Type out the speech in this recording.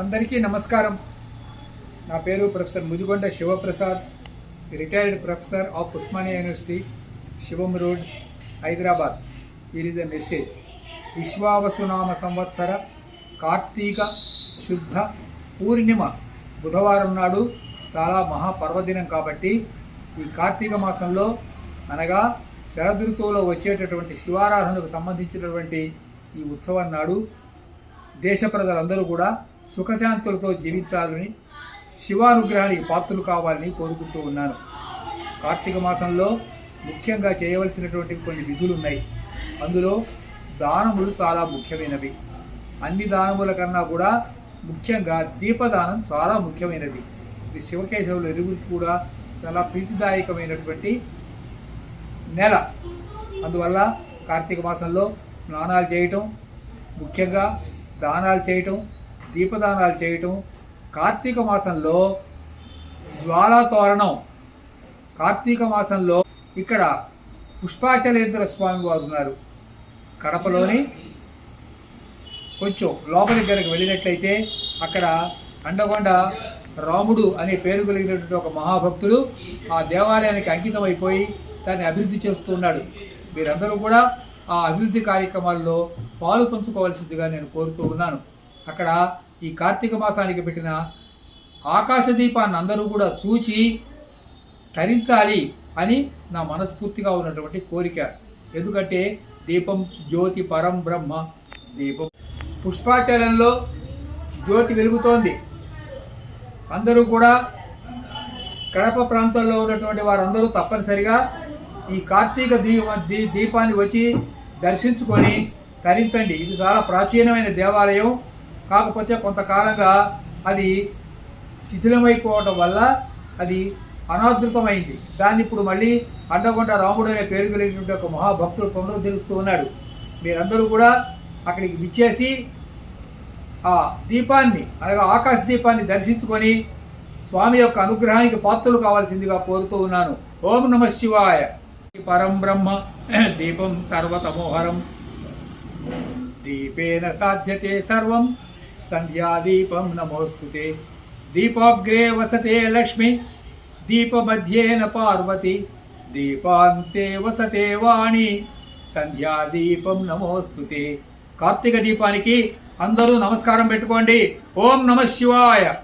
అందరికీ నమస్కారం. నా పేరు professor Mudigonda Sivaprasad retired professor of Osmania university Shivam road Hyderabad. It is a message విశ్వావసునామ సంవత్సర కార్తీక శుద్ధ పూర్ణిమ బుధవారం నాడు చాలా మహాపర్వదినం కాబట్టి ఈ కార్తీక మాసంలో అనగా శరదృతువులో వచ్చేటటువంటి శివారాధనకు సంబంధించినటువంటి ఈ ఉత్సవం నాడు దేశ ప్రజలందరూ కూడా సుఖశాంతులతో జీవించాలని శివానుగ్రహానికి పాత్రలు కావాలని కోరుకుంటూ ఉన్నాను. కార్తీక మాసంలో ముఖ్యంగా చేయవలసినటువంటి కొన్ని విధులు ఉన్నాయి. అందులో దానములు చాలా ముఖ్యమైనవి. అన్ని దానముల కన్నా కూడా ముఖ్యంగా దీపదానం చాలా ముఖ్యమైనది. ఇది శివకేశవులు ఎరుగురికి కూడా చాలా ప్రీతిదాయకమైనటువంటి నెల. అందువల్ల కార్తీక మాసంలో స్నానాలు చేయటం ముఖ్యంగా దానాలు చేయటం దీపదానాలు చేయటం కార్తీక మాసంలో జ్వాలా తోరణం కార్తీక మాసంలో ఇక్కడ పుష్పాచలేంద్ర స్వామి వారు ఉన్నారు. కడపలోని కొంచెం లోపలి దగ్గరకు వెళ్ళినట్లయితే అక్కడ అండగొండ రాముడు అనే పేరు కలిగినటువంటి ఒక మహాభక్తుడు ఆ దేవాలయానికి అంకితం అయిపోయి దాన్ని అభివృద్ధి చేస్తూ ఉన్నాడు. మీరందరూ కూడా ఆ అభివృద్ధి కార్యక్రమాల్లో పాలు పంచుకోవాల్సిందిగా నేను కోరుతూ ఉన్నాను. అక్కడ ఈ కార్తీక మాసానికి పెట్టిన ఆకాశ దీపాన్ని అందరూ కూడా చూచి తరించాలి అని నా మనస్ఫూర్తిగా ఉన్నటువంటి కోరిక. ఎందుకంటే దీపం జ్యోతి పరం బ్రహ్మ దీపం. పుష్పాచార్యంలో జ్యోతి వెలుగుతోంది. అందరూ కూడా కడప ప్రాంతంలో ఉన్నటువంటి వారందరూ తప్పనిసరిగా ఈ కార్తీక దీప దీ దీపాన్ని వచ్చి దర్శించుకొని తరించండి. ఇది చాలా ప్రాచీనమైన దేవాలయం. కాకపోతే కొంతకాలంగా అది శిథిలమైపోవడం వల్ల అది అనాదృతమైంది దాన్ని ఇప్పుడు మళ్ళీ అండగొండ రాముడు అనే పేరు కలిగినటువంటి ఒక మహాభక్తుడు పునరుద్ధరిస్తూ ఉన్నాడు. మీరందరూ కూడా అక్కడికి విచ్చేసి ఆ దీపాన్ని అనగా ఆకాశ దీపాన్ని దర్శించుకొని స్వామి యొక్క అనుగ్రహానికి పాత్రలు కావాల్సిందిగా కోరుతూ ఉన్నాను. ఓం నమ శివాయ. పరం బ్రహ్మ దీపం సర్వతమోహరం. దీపేన సాధ్యతే సర్వం. సంధ్యాదీపం నమోస్తుతే. దీపాగ్రే వసతే లక్ష్మి. దీపమధ్యేన పార్వతి. దీపాంతే వసతే వాణి. సంధ్యాదీపం నమోస్తుతే. కార్తీక దీపానికి అందరూ నమస్కారం పెట్టుకోండి. ఓం నమ శివాయ.